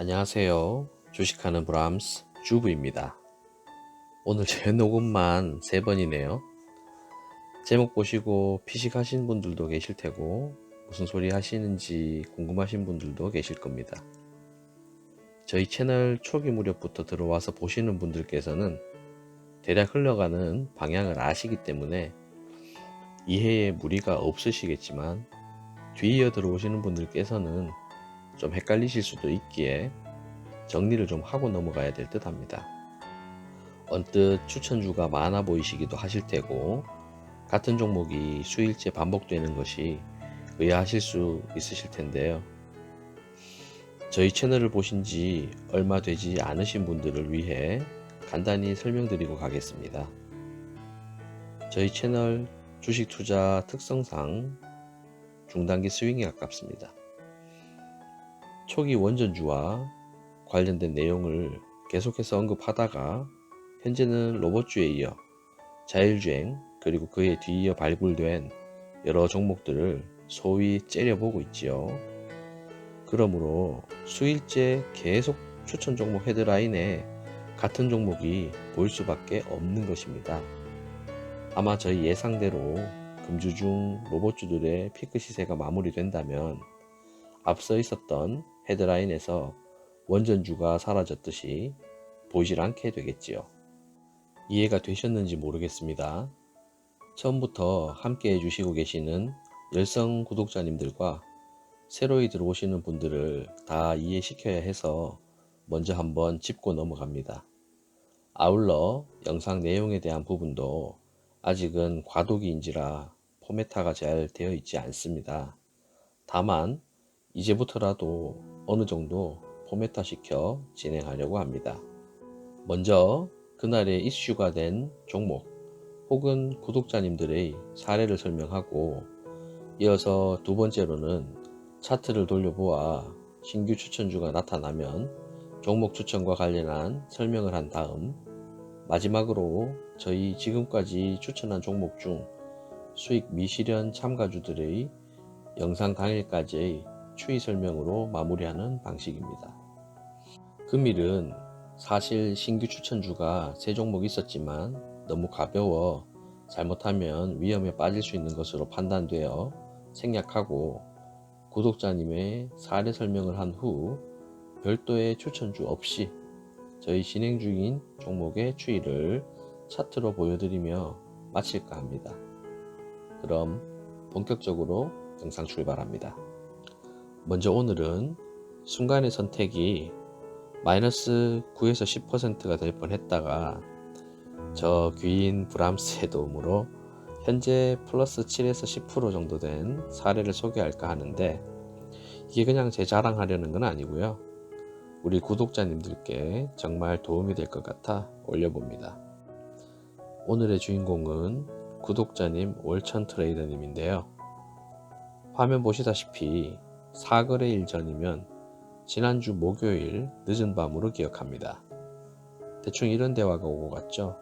안녕하세요. 주식하는 브람스 주부입니다. 오늘 제 녹음만 세 번이네요. 제목 보시고 피식하신 분들도 계실 테고 무슨 소리 하시는지 궁금하신 분들도 계실 겁니다. 저희 채널 초기 무렵부터 들어와서 보시는 분들께서는 대략 흘러가는 방향을 아시기 때문에 이해에 무리가 없으시겠지만 뒤이어 들어오시는 분들께서는 좀 헷갈리실 수도 있기에 정리를 좀 하고 넘어가야 될 듯 합니다. 언뜻 추천주가 많아 보이시기도 하실 테고 같은 종목이 수일째 반복되는 것이 의아하실 수 있으실 텐데요. 저희 채널을 보신 지 얼마 되지 않으신 분들을 위해 간단히 설명드리고 가겠습니다. 저희 채널 주식 투자 특성상 중단기 스윙에 가깝습니다. 초기 원전주와 관련된 내용을 계속해서 언급하다가 현재는 로봇주에 이어 자율주행 그리고 그에 뒤이어 발굴된 여러 종목들을 소위 째려보고 있지요. 그러므로 수일째 계속 추천 종목 헤드라인에 같은 종목이 보일 수밖에 없는 것입니다. 아마 저희 예상대로 금주 중 로봇주들의 피크 시세가 마무리된다면 앞서 있었던 헤드라인에서 원전주가 사라졌듯이 보이질 않게 되겠지요. 이해가 되셨는지 모르겠습니다. 처음부터 함께 해주시고 계시는 열성 구독자님들과 새로이 들어오시는 분들을 다 이해시켜야 해서 먼저 한번 짚고 넘어갑니다. 아울러 영상 내용에 대한 부분도 아직은 과도기인지라 포메타가 잘 되어 있지 않습니다. 다만 이제부터라도 어느 정도 포메타 시켜 진행하려고 합니다. 먼저 그날에 이슈가 된 종목 혹은 구독자님들의 사례를 설명하고 이어서 두 번째로는 차트를 돌려보아 신규 추천주가 나타나면 종목 추천과 관련한 설명을 한 다음 마지막으로 저희 지금까지 추천한 종목 중 수익 미실현 참가주들의 영상 강의까지의 추이 설명으로 마무리하는 방식입니다. 금일은 사실 신규 추천주가 세 종목 있었지만 너무 가벼워 잘못하면 위험에 빠질 수 있는 것으로 판단되어 생략하고 구독자님의 사례 설명을 한 후 별도의 추천주 없이 저희 진행 중인 종목의 추이를 차트로 보여드리며 마칠까 합니다. 그럼 본격적으로 영상 출발합니다. 먼저 오늘은 순간의 선택이 마이너스 9에서 10%가 될 뻔 했다가 저 귀인 브람스의 도움으로 현재 플러스 7에서 10% 정도 된 사례를 소개할까 하는데 이게 그냥 제 자랑하려는 건 아니고요. 우리 구독자님들께 정말 도움이 될 것 같아 올려봅니다. 오늘의 주인공은 구독자님 월천 트레이더님인데요. 화면 보시다시피 사거래일 전이면 지난주 목요일 늦은 밤으로 기억합니다. 대충 이런 대화가 오고 갔죠.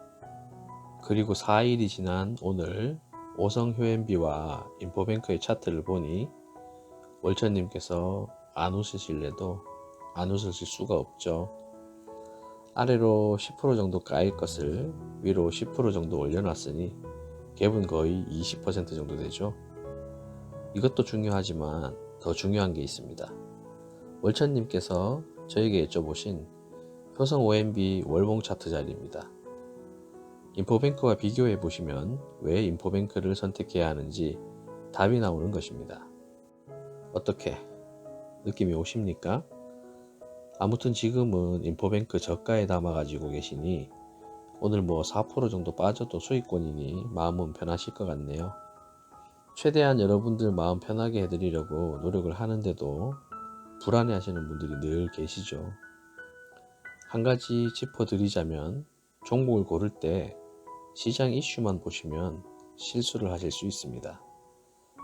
그리고 4일이 지난 오늘 오성 효엔비와 인포뱅크의 차트를 보니 월천님께서 안 웃으실래도 안 웃으실 수가 없죠. 아래로 10% 정도 까일 것을 위로 10% 정도 올려놨으니 갭은 거의 20% 정도 되죠. 이것도 중요하지만 더 중요한 게 있습니다. 월천님께서 저에게 여쭤보신 효성 OMB 월봉 차트 자리입니다. 인포뱅크와 비교해 보시면 왜 인포뱅크를 선택해야 하는지 답이 나오는 것입니다. 어떻게 느낌이 오십니까? 아무튼 지금은 인포뱅크 저가에 담아 가지고 계시니 오늘 뭐 4% 정도 빠져도 수익권이니 마음은 편하실 것 같네요. 최대한 여러분들 마음 편하게 해드리려고 노력을 하는데도 불안해 하시는 분들이 늘 계시죠. 한 가지 짚어드리자면 종목을 고를 때 시장 이슈만 보시면 실수를 하실 수 있습니다.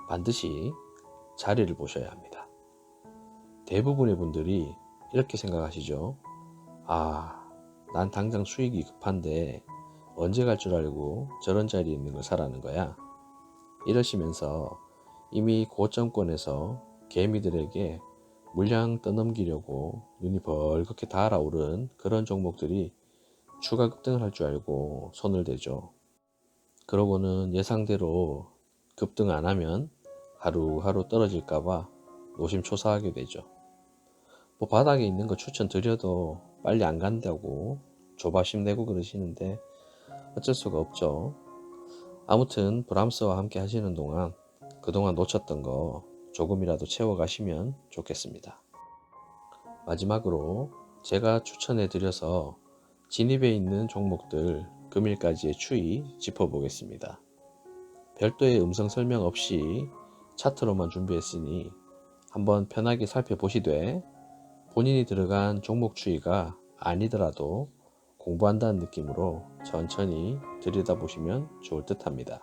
반드시 자리를 보셔야 합니다. 대부분의 분들이 이렇게 생각하시죠. 아, 난 당장 수익이 급한데 언제 갈 줄 알고 저런 자리에 있는 걸 사라는 거야. 이러시면서 이미 고점권에서 개미들에게 물량 떠넘기려고 눈이 벌겋게 달아오른 그런 종목들이 추가 급등을 할 줄 알고 손을 대죠. 그러고는 예상대로 급등 안 하면 하루하루 떨어질까봐 노심초사하게 되죠. 뭐 바닥에 있는 거 추천드려도 빨리 안 간다고 조바심 내고 그러시는데 어쩔 수가 없죠. 아무튼 브람스와 함께 하시는 동안 그동안 놓쳤던 거 조금이라도 채워가시면 좋겠습니다. 마지막으로 제가 추천해 드려서 진입에 있는 종목들 금일까지의 추이 짚어보겠습니다. 별도의 음성 설명 없이 차트로만 준비했으니 한번 편하게 살펴보시되 본인이 들어간 종목 추이가 아니더라도 공부한다는 느낌으로 천천히 들여다보시면 좋을 듯 합니다.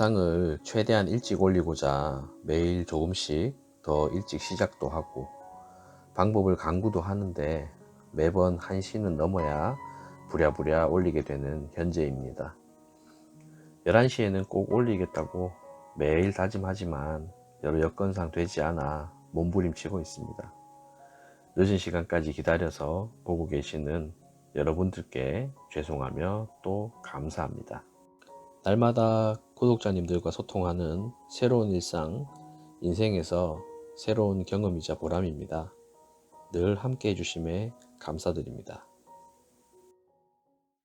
영상을 최대한 일찍 올리고자 매일 조금씩 더 일찍 시작도 하고 방법을 강구도 하는데 매번 1시는 넘어야 부랴부랴 올리게 되는 현재입니다. 11시에는 꼭 올리겠다고 매일 다짐하지만 여러 여건상 되지 않아 몸부림치고 있습니다. 늦은 시간까지 기다려서 보고 계시는 여러분들께 죄송하며 또 감사합니다. 날마다 구독자님들과 소통하는 새로운 일상, 인생에서 새로운 경험이자 보람입니다. 늘 함께 해주심에 감사드립니다.